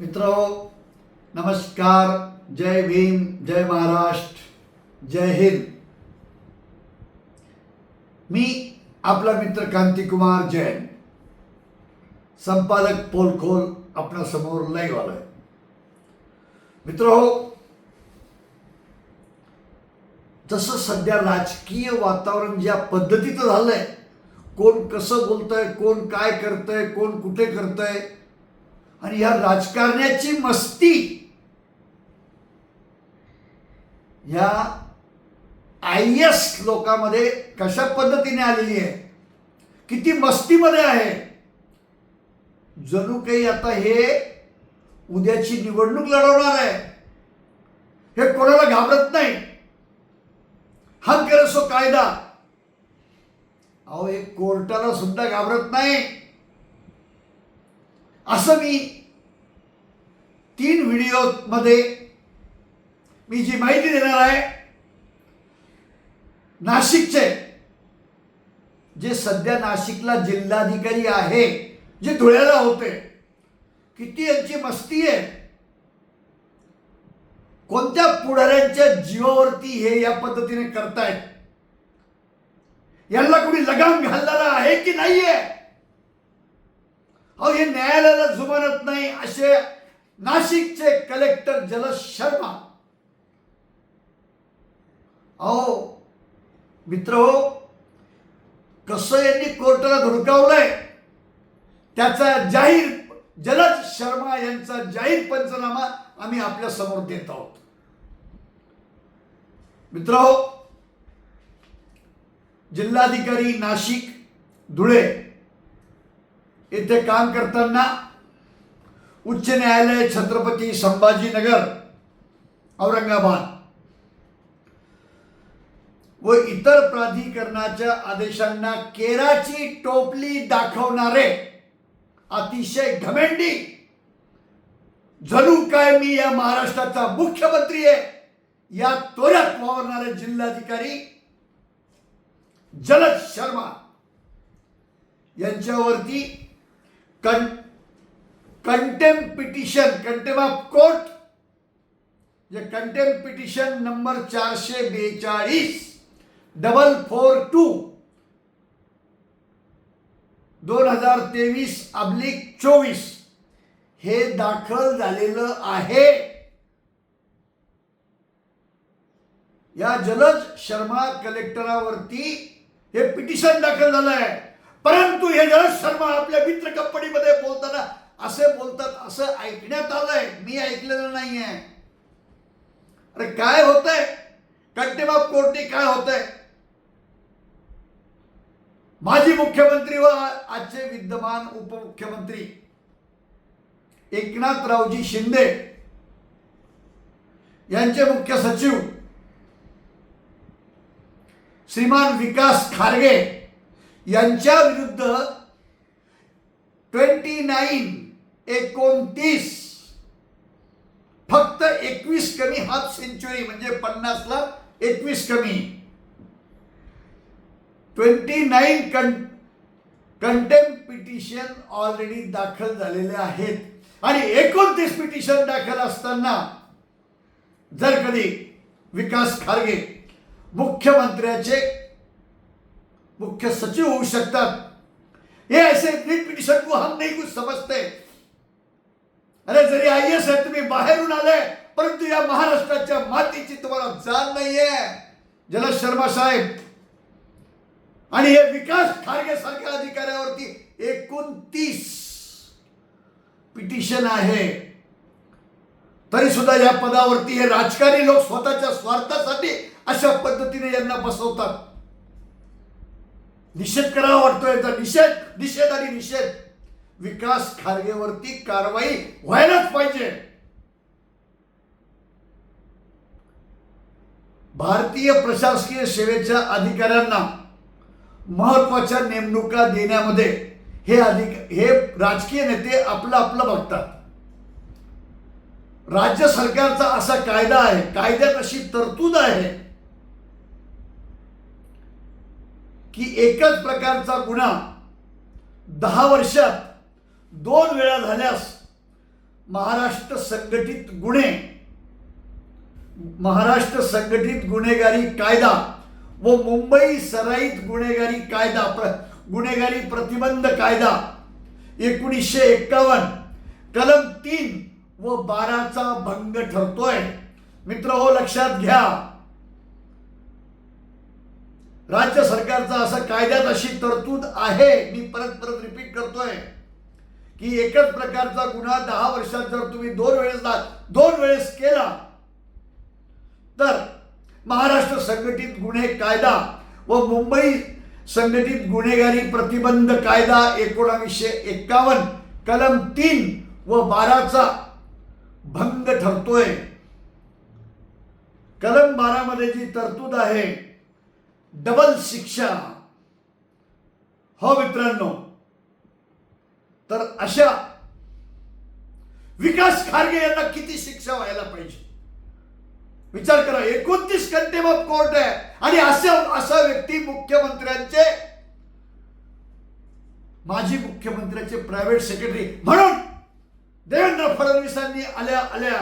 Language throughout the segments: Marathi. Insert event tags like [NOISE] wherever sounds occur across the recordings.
मित्र, नमस्कार, जय भीम, जय महाराष्ट्र, जय हिंद। मी आपला मित्र कांतिकुमार जैन, संपादक पोलखोल आपल्या समोर लाईव्ह आलोय मित्र, जसं सध्या राजकीय वातावरण ज्या पद्धतीचं झालंय, कोण कसं बोलतंय, कोण काय करतंय, कोण कुठे करतंय आणि या राजकारण्याची मस्ती या आय एस लोकांमध्ये कशा पद्धतीने आलेली आहे? किती मस्तीमध्ये आहे? जणू काही आता हे उद्याची निवडणूक लढवणार आहे. हे कोणाला घाबरत नाही. हा सो कायदा. अहो हे कोर्टाला सुद्धा घाबरत नाही. असं मी तीन व्हिडिओमध्ये मी जी माहिती देणार आहे नाशिकचे जे सध्या नाशिकला जिल्हाधिकारी आहे जे धुळ्याला होते किती यांची मस्ती आहे. कोणत्या पुढाऱ्यांच्या जीवावरती हे या पद्धतीने करतायत? यांना कुणी लगाम घालणारा आहे की नाहीये? अहो हे न्यायालयाला जुमानत नाही असे नाशिकचे कलेक्टर जलस शर्मा. अहो मित्र हो कसं यांनी कोर्टाला धुडकावलंय? त्याचा जाहीर जलज शर्मा यांचा जाहीर पंचनामा आम्ही आपल्यासमोर देत आहोत. मित्र हो जिल्हाधिकारी नाशिक धुळे येथे काम करताना उच्च न्यायालय छत्रपती संभाजीनगर औरंगाबाद व इतर प्राधिकरणाच्या आदेशांना केराची टोपली दाखवणारे अतिशय घमेंडी जणू काय मी या महाराष्ट्राचा मुख्यमंत्री आहे या तोऱ्यात वावरणारे जिल्हाधिकारी जलद शर्मा यांच्यावरती कं contempt petition contempt of court जे कंटेम पिटिशन नंबर चारशे बेचाळीस डबल फोर टू दोन हजार तेवीस अब्लिक चोवीस. हे दाखल झालेलं आहे. या जलज शर्मा कलेक्टरावरती हे पिटिशन दाखल झालं आहे परंतु हे जलज शर्मा, आपल्या मित्र कंपनीमध्ये बोलताना असे बोलतात, असं ऐकण्यात आलंय. मी ऐकलेलं नाहीये. अरे काय होतंय? कंटेमाप कोर्टी काय होतंय? माजी मुख्यमंत्री व आजचे विद्यमान उपमुख्यमंत्री एकनाथरावजी शिंदे यांचे मुख्य सचिव श्रीमान विकास खारगे यांच्या विरुद्ध ट्वेंटी नाईन एकोणतीस फक्त एकवीस कमी हाफ सेंचुरी म्हणजे पन्नासला एकवीस कमी. ट्वेंटी नाईन कं कंटेम पिटिशन ऑलरेडी दाखल झालेले आहेत. आणि एकोणतीस पिटिशन दाखल असताना जर कधी विकास खारगे मुख्यमंत्र्याचे मुख्य सचिव होऊ शकतात. हे ऐसे नीट पिटिशन को हम नहीं कुछ समजते अरे जरी आय एस आहे तुम्ही बाहेरून आले परंतु या महाराष्ट्राच्या मातीची तुम्हाला जाण नाहीये. जलद शर्मा साहेब आणि हे विकास खारगे सारख्या अधिकाऱ्यावरती एकोणतीस पिटिशन आहे. तरी सुद्धा या पदावरती हे राजकारणी लोक स्वतःच्या स्वार्थासाठी अशा पद्धतीने यांना बसवतात. निषेध करावा वाटतोय तर निषेध निषेध आणि निषेध. विकास खारगेवरती कारवाई व्हायलाच पाहिजे. भारतीय प्रशासकीय सेवेच्या अधिकाऱ्यांना महत्त्वाच्या नेमणुका देण्यामध्ये हे अधिक हे राजकीय नेते आपलं आपलं बघतात. राज्य सरकारचा असा कायदा आहे कायद्यात अशी तरतूद आहे की एकच प्रकारचा गुन्हा दहा वर्षात दोन वेळा झाल्यास महाराष्ट्र संघटित गुन्हे महाराष्ट्र संघटित गुन्हेगारी कायदा व मुंबई सराईत गुन्हेगारी कायदा प्र गुन्हेगारी प्रतिबंध कायदा एकोणीसशे एक्कावन्न कलम तीन व बाराचा भंग ठरतोय. मित्र हो लक्षात घ्या. राज्य सरकारचा असं कायद्यात अशी तरतूद आहे मी परत परत रिपीट करतोय की एकच प्रकारचा गुन्हा दहा वर्षात जर तुम्ही दोन वेळेस दोन वेळेस केला तर महाराष्ट्र संघटित गुन्हे कायदा व मुंबई संघटित गुन्हेगारी प्रतिबंध कायदा एकोणावीसशे एक्कावन्न कलम तीन व बाराचा भंग ठरतोय. कलम बारामध्ये जी तरतूद आहे डबल शिक्षा. हो मित्रांनो तर अशा विकास खारगे यांना किती शिक्षा व्हायला पाहिजे? विचार करा एकोणतीस कंटेम ऑफ कोर्ट आहे. आणि असा असा व्यक्ती मुख्यमंत्र्यांचे माजी मुख्यमंत्र्याचे प्रायव्हेट सेक्रेटरी म्हणून देवेंद्र फडणवीसांनी आल्या आल्या.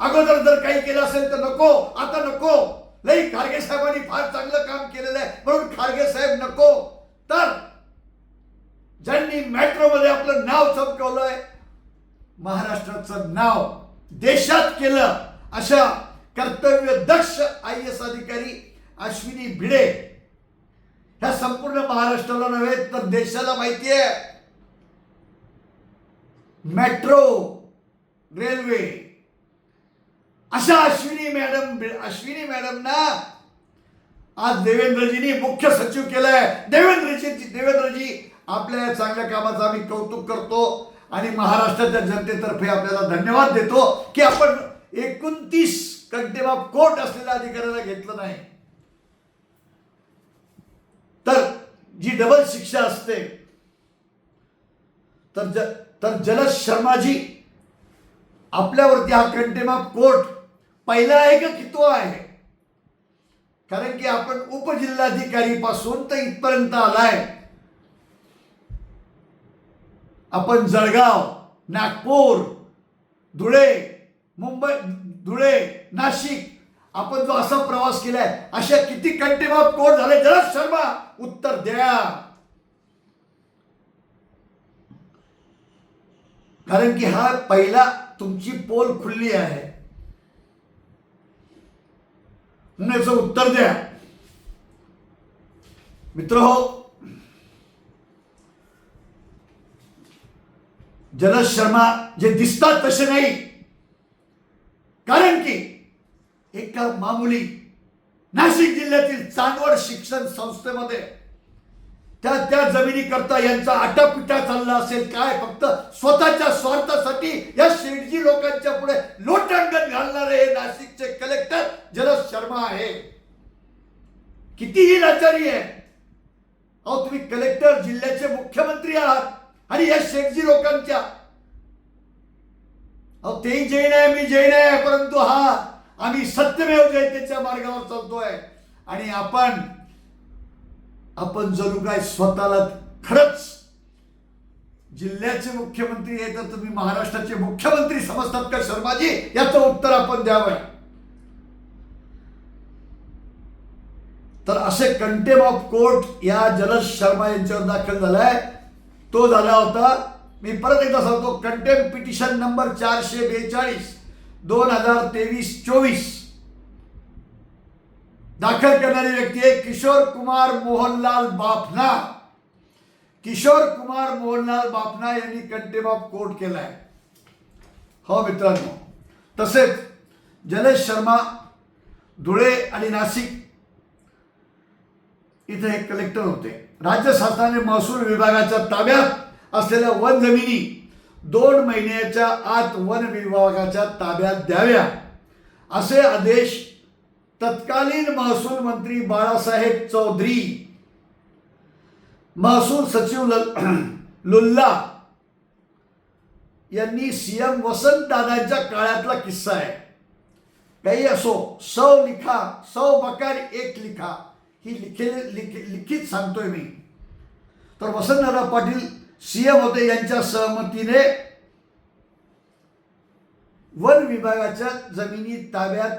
अगोदर जर काही केलं असेल तर नको आता नको. लई खारगे साहेबांनी फार चांगलं काम केलेलं आहे. म्हणून खारगे साहेब नको. तर ज्यांनी मेट्रोमध्ये आपलं नाव चमकवलंय महाराष्ट्राचं नाव देशात केलं अशा कर्तव्य दक्ष आय एस अधिकारी अश्विनी भिडे ह्या संपूर्ण महाराष्ट्राला नव्हे तर देशाला माहिती आहे. मेट्रो रेल्वे अशा अश्विनी मॅडम अश्विनी मॅडमना आज देवेंद्रजींनी मुख्य सचिव केलंय. देवेंद्रजी देवेंद्रजी आपल्या या चांगल्या कामाचं आम्ही कौतुक करतो आणि महाराष्ट्राच्या जनतेतर्फे आपल्याला धन्यवाद देतो की आपण एकोणतीस कंटेबाब कोट कोर्ट असलेल्या अधिकाऱ्याला घेतलं नाही. तर जी डबल शिक्षा असते तर ज तर जलद शर्माजी आपल्यावरती हा कंटेमाप कोर्ट पहिला आहे का कितवा आहे? कारण की आपण उपजिल्हाधिकारी पासून तर इथपर्यंत आलाय. आपण जळगाव नागपूर धुळे मुंबई धुळे नाशिक आपण जो असा प्रवास केलाय अशा किती कंटेम ऑफ कोर्ट झाले जलद शर्मा उत्तर द्या. कारण की हा पहिला तुमची पोल खुलली आहे. म्हणून याचं उत्तर द्या. मित्र हो जलद शर्मा जे दिसतात तसे नाही. कारण की एका मामुली नाशिक जिल्ह्यातील चांदवड शिक्षण संस्थेमध्ये त्या त्या जमिनीकरता यांचा आटापिटा चालला असेल. काय? फक्त स्वतःच्या स्वार्थासाठी या शेटजी लोकांच्या पुढे लोटांगण घालणारे हे नाशिकचे कलेक्टर जलद शर्मा आहे. कितीही लाचारी आहे. अहो तुम्ही कलेक्टर जिल्ह्याचे मुख्यमंत्री आहात आणि या शेठजी लोकांच्या. अहो तेही जैन आहे मी जैन आहे परंतु हा आम्ही सत्यमेव जयतेच्या मार्गावर चालतोय. आणि आपण आपण जणू काय स्वतःला खरंच जिल्ह्याचे मुख्यमंत्री आहे तर तुम्ही महाराष्ट्राचे मुख्यमंत्री समजतात का शर्माजी? याचं उत्तर आपण द्यावं. तर असे कंटेम ऑफ कोर्ट या जलज शर्मा यांच्यावर दाखल झालाय. तो झाला होता मी परत एकदा सांगतो कंटेम पिटिशन नंबर चारशे बेचाळीस दोन हजार तेवीस चोवीस. दाखल करणारी व्यक्ती आहे किशोर कुमार मोहनलाल बापना किशोर कुमार मोहनलाल बापना यांनी कंटेम ऑफ कोर्ट आहे हो मित्रांनो. तसेच जलेश शर्मा धुळे आणि नाशिक इथे हे कलेक्टर होते. राज्य शासनाने महसूल विभागाच्या ताब्यात असलेल्या वन जमिनी दोन महिन्याच्या आत वन विभागाच्या ताब्यात द्याव्या. असे आदेश तत्कालीन महसूल मंत्री बाळासाहेब चौधरी महसूल सचिव ल [CLEARS THROAT] लुल्ला यांनी सीएम वसंत दादांच्या काळातला किस्सा आहे. काही असो सौ लिखा सौ बकार एक लिखा ही लिखेले लिख लिखित सांगतोय मी. तर वसंतदादा पाटील सीएम होते यांच्या सहमतीने वन विभागाच्या जमिनी ताब्यात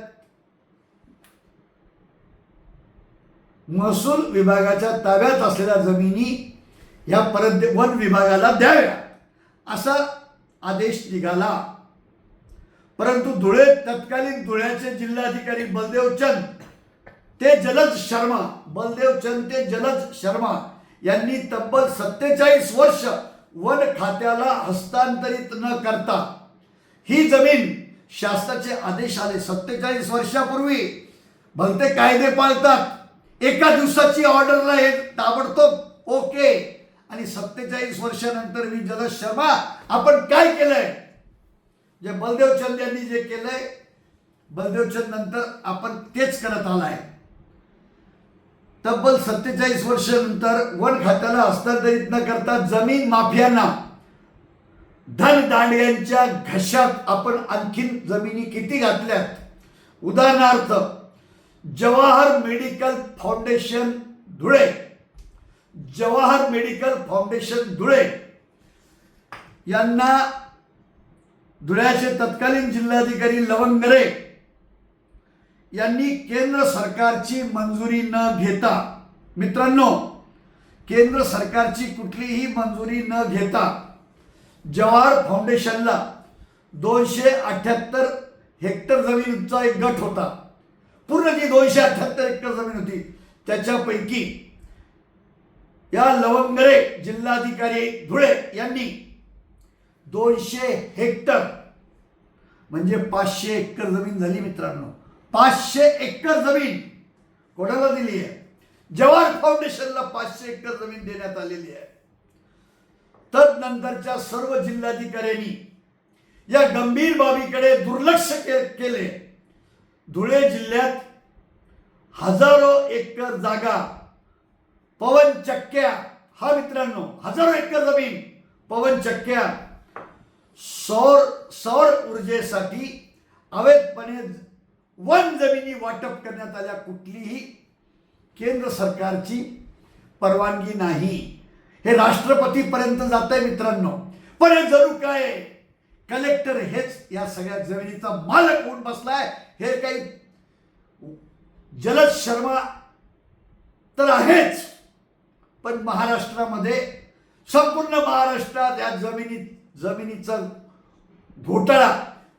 महसूल विभागाच्या ताब्यात असलेल्या जमिनी या परत वन विभागाला द्याव्या असा आदेश निघाला. परंतु धुळे तत्कालीन धुळ्याचे जिल्हाधिकारी बलदेव चंद ते जलज शर्मा बलदेव चंद ते जलज शर्मा यांनी तब्बल सत्तेचाळीस वर्ष वन खात्याला हस्तांतरित न करता ही जमीन शासनाचे आदेश आले. सत्तेचाळीस वर्षापूर्वी भलते कायदे पाळतात. एका दिवसाची ऑर्डरला हे ताबडतोब ओके. आणि सत्तेचाळीस वर्षानंतर मी जलद शर्मा आपण काय केलंय? जे बलदेव चंद यांनी जे केलंय बलदेव चंद नंतर आपण तेच करत आलाय. तब्बल सत्तेचाळीस वर्षानंतर वन खात्याला हस्तांतरित न करता जमीन माफियांना धन दांडग्यांच्या घशात आपण आणखीन जमिनी किती घातल्यात? उदाहरणार्थ Jawahar medical foundation Dhule. Jawahar medical foundation Dhule. यांना धुळ्याचे तत्कालीन जिल्हाधिकारी लवंगरे यांनी केंद्र सरकारची मंजुरी न घेता मित्रांनो केंद्र सरकारची कुठलीही मंजुरी न घेता जवाहर फाउंडेशनला दोनशे अठ्ठ्याहत्तर हेक्टर जमीनचा एक गट होता. पूर्ण जी दोनशे अठ्याहत्तर हेक्टर जमीन होती त्याच्यापैकी या लवंगरे जिल्हाधिकारी धुळे यांनी दोनशे हेक्टर म्हणजे पाचशे एकर जमीन झाली मित्रांनो. पाचशे एकर जमीन कोणाला दिली आहे? जवाहर फाउंडेशनला पाचशे एकर जमीन देण्यात आलेली आहे. तदनंतरच्या सर्व जिल्हाधिकाऱ्यांनी या गंभीर बाबीकडे दुर्लक्ष के- केले. धुळे जिल्ह्यात हजारो एकर जागा पवन चक्क्या. हा मित्रांनो हजारो एकर जमीन पवन चक्क्या. सौर सौर ऊर्जेसाठी अवैधपणे वन जमिनी वाटप करण्यात आल्या कुठलीही केंद्र सरकारची परवानगी नाही. हे राष्ट्रपतीपर्यंत जात आहे मित्रांनो. पण हे जरूर काय? कलेक्टर हेच या सगळ्या जमिनीचा मालक होऊन बसलाय. हे काही जलद शर्मा तर आहेच पण महाराष्ट्रामध्ये संपूर्ण महाराष्ट्रात या जमिनी जमिनीचा घोटाळा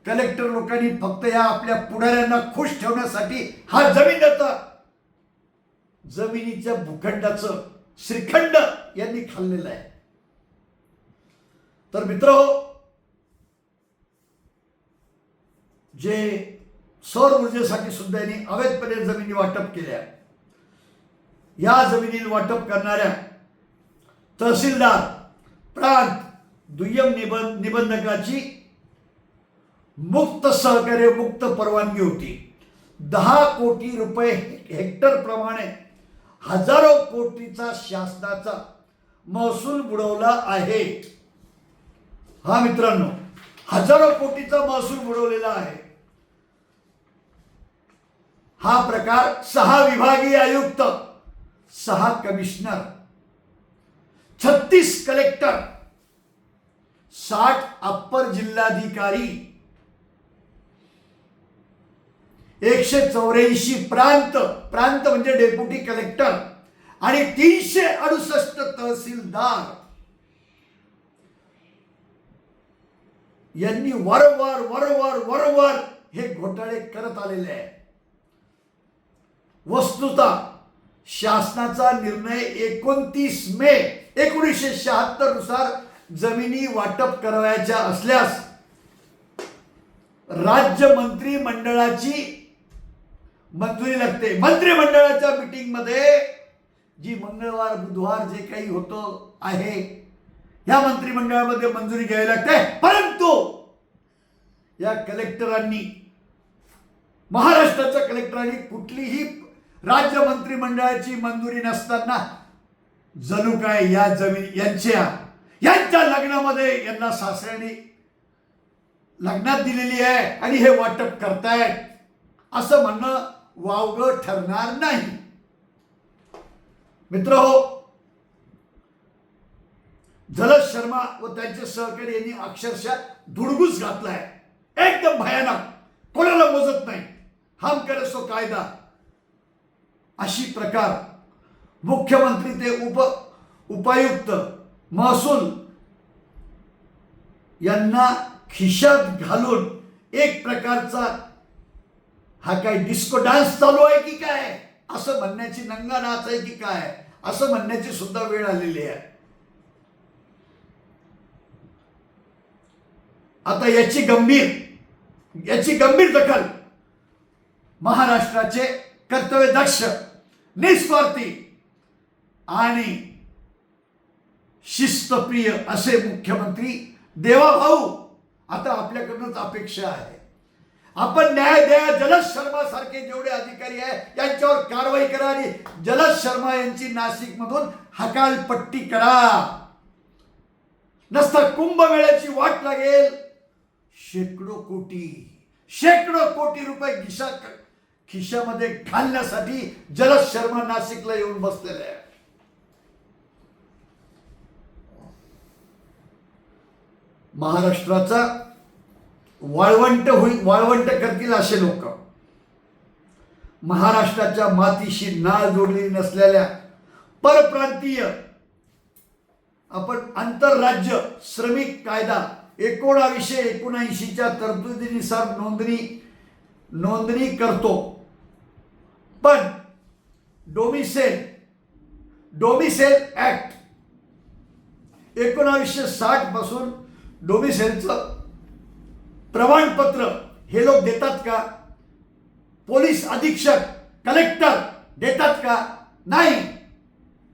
कलेक्टर लोकांनी फक्त या आपल्या पुढाऱ्यांना खुश ठेवण्यासाठी हा जमीन देता जमिनीच्या भूखंडाचं श्रीखंड यांनी खाल्लेलं आहे. तर मित्र जे सौर ऊर्जेसाठी सुद्धा यांनी अवैधपणे जमिनी वाटप केल्या. या जमिनी वाटप करणाऱ्या तहसीलदार प्रांत दुय्यम निबंध निबंधकाची मुक्त सहकार्य मुक्त परवानगी होती. दहा कोटी रुपये हेक्टर प्रमाणे हजारो कोटीचा शासनाचा महसूल बुडवला आहे. हा मित्रांनो हजारो कोटीचा महसूल बुडवलेला आहे. हा प्रकार सहा विभागीय आयुक्त सहा कमिशनर छत्तीस कलेक्टर साठ अप्पर जिल्हाधिकारी एकशे चौऱ्याऐंशी प्रांत प्रांत म्हणजे डेप्युटी कलेक्टर आणि तीनशे अडुसष्ट तहसीलदार. यांनी वारंवार वारंवार वारंवार हे घोटाळे करत आलेले आहे वस्तुता शासनाचा निर्णय एकोणतीस मे एकोणीसशे शहात्तरनुसार जमिनी वाटप करावयाच्या असल्यास राज्य मंत्रिमंडळाची मंजुरी लागते. मंत्रिमंडळाच्या मीटिंगमध्ये जी मंगळवार बुधवार जे काही होतं आहे या मंत्रिमंडळामध्ये मंजुरी घ्यावी लागते. परंतु या कलेक्टरांनी महाराष्ट्राच्या कलेक्टरांनी कुठलीही राज्य मंत्रिमंडळाची मंजुरी नसताना जणू काय या जमीन यांच्या यांच्या लग्नामध्ये यांना सासऱ्याने लग्नात दिलेली आहे आणि हे वाटप करतायत. असं म्हणणं वावग ठरणार नाही. मित्र हो जलद शर्मा व त्यांचे सहकारी यांनी अक्षरशः धुडगूस घातलाय. एकदम भयानक. कोणाला मोजत नाही. हम करे सो कायदा. अशी प्रकार. मुख्यमंत्री ते उप उपायुक्त महसूल यांना खिशात घालून एक प्रकारचा हा काय डिस्को डान्स चालू आहे की काय? असं म्हणण्याची नंगा नाच आहे की काय? असं म्हणण्याची सुद्धा वेळ आलेली आहे. आता याची गंभीर याची गंभीर दखल महाराष्ट्राचे कर्तव्यदक्ष निस्वार्थी आणि शिस्तप्रिय असे मुख्यमंत्री देवाभाऊ आता आपल्याकडूनच अपेक्षा आहे. आपण न्याय द्या जलद शर्मा सारखे जेवढे अधिकारी आहे यांच्यावर कारवाई करा आणि जलद शर्मा यांची नाशिक मधून हकालपट्टी करा. नसता कुंभमेळ्याची वाट लागेल. शेकडो कोटी शेकडो कोटी रुपये गिशा खिशामध्ये घालण्यासाठी जलद शर्मा नाशिकला येऊन बसलेले आहे महाराष्ट्राचा वाळवंट होईल वाळवंट करतील असे लोक. महाराष्ट्राच्या मातीशी नाळ जोडलेली नसलेल्या परप्रांतीय आपण आंतरराज्य श्रमिक कायदा एकोणावीसशे एकोणऐंशीच्या तरतुदीनुसार नोंदणी नोंदणी करतो. पण डोमिसेल डोमिसेल ॲक्ट एकोणावीसशे साठपासून डोमिसेलचं प्रमाणपत्र हे लोक देतात का? पोलीस अधीक्षक कलेक्टर देतात का? नाही.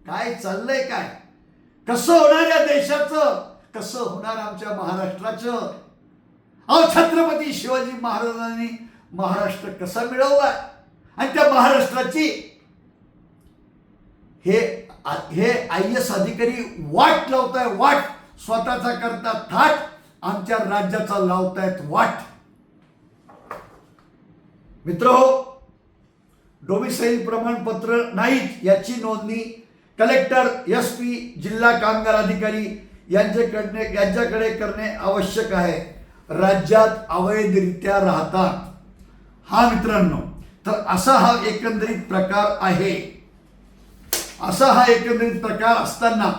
काय चाललंय काय? कसं होणार या देशाचं? कसं होणार आमच्या महाराष्ट्राचं? अहो छत्रपती शिवाजी महाराजांनी महाराष्ट्र कसा मिळवला? आणि त्या महाराष्ट्राची हे हे आय एस अधिकारी वाट लावताय वाट. स्वतःचा करता थाट आमच्या राज्याचा लावतायत वाट. मित्र हो, डोमिसाईल प्रमाणपत्र नाहीत याची नोंदणी कलेक्टर एस पी जिल्हा कामगार अधिकारी यांच्याकडने यांच्याकडे करणे आवश्यक आहे. राज्यात अवैधरित्या राहतात. हा मित्रांनो तर असा हा एकंदरीत प्रकार आहे. असा हा एकंदरीत प्रकार असताना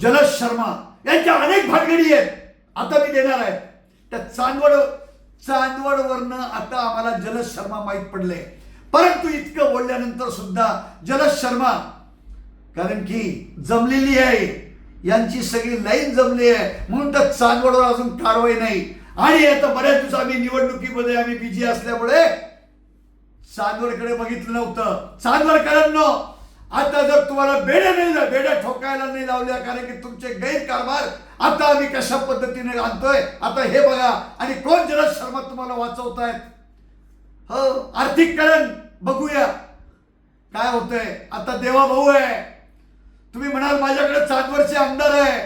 जलद शर्मा यांच्या अनेक भानगडी आहेत. आता मी देणार आहे. त्या चांदवड चांदवडवरनं आता आम्हाला जलद शर्मा माहीत पडले. परंतु इतकं बोलल्यानंतर सुद्धा जलद शर्मा कारण की जमलेली आहे. यांची सगळी लाईन जमली आहे. म्हणून तर चांदवडवर अजून कारवाई नाही. आणि आता बऱ्याच दिवस आम्ही निवडणुकीमध्ये आम्ही बिझी असल्यामुळे चांदवडकडे बघितलं नव्हतं. चांदवडकरांनो आता जर तुम्हाला बेड्या नाही बेड्या ठोकायला नाही लावल्या कारण की तुमचे गैरकारभार आता आम्ही कशा पद्धतीने आणतोय आता हे बघा. आणि कोण जलद शर्मा तुम्हाला वाचवतायत? हो आर्थिक कारण बघूया. काय होतंय? आता देवा भाऊ आहे. तुम्ही म्हणाल माझ्याकडे चांदवडचे आमदार आहे.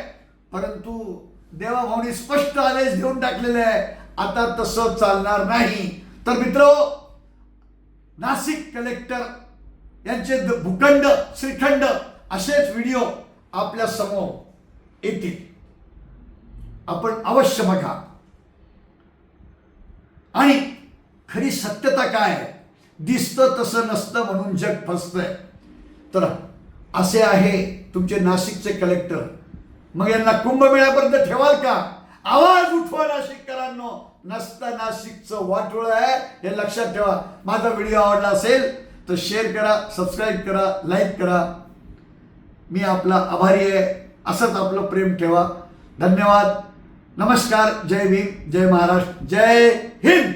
परंतु देवा भाऊनी स्पष्ट आदेश देऊन टाकलेले आहे. आता तसं चालणार नाही. तर मित्र नाशिक कलेक्टर यांचे द- भूखंड श्रीखंड असेच व्हिडिओ आपल्यासमोर येतील. आपण अवश्य बघा. आणि खरी सत्यता काय आहे? दिसतं तसं नसतं म्हणून जग फसतंय. तर असे आहे तुमचे नाशिकचे कलेक्टर. मग यांना कुंभमेळ्यापर्यंत ठेवाल का? आवाज उठवा नाशिककरांनो नसता नाशिकचं वाटोळ आहे हे लक्षात ठेवा. माझा व्हिडिओ आवडला असेल तर शेअर करा सबस्क्राईब करा लाईक करा. मी आपला आभारी आहे असंच आपलं प्रेम ठेवा. धन्यवाद. नमस्कार. जय भीम जय महाराष्ट्र. जय हिंद.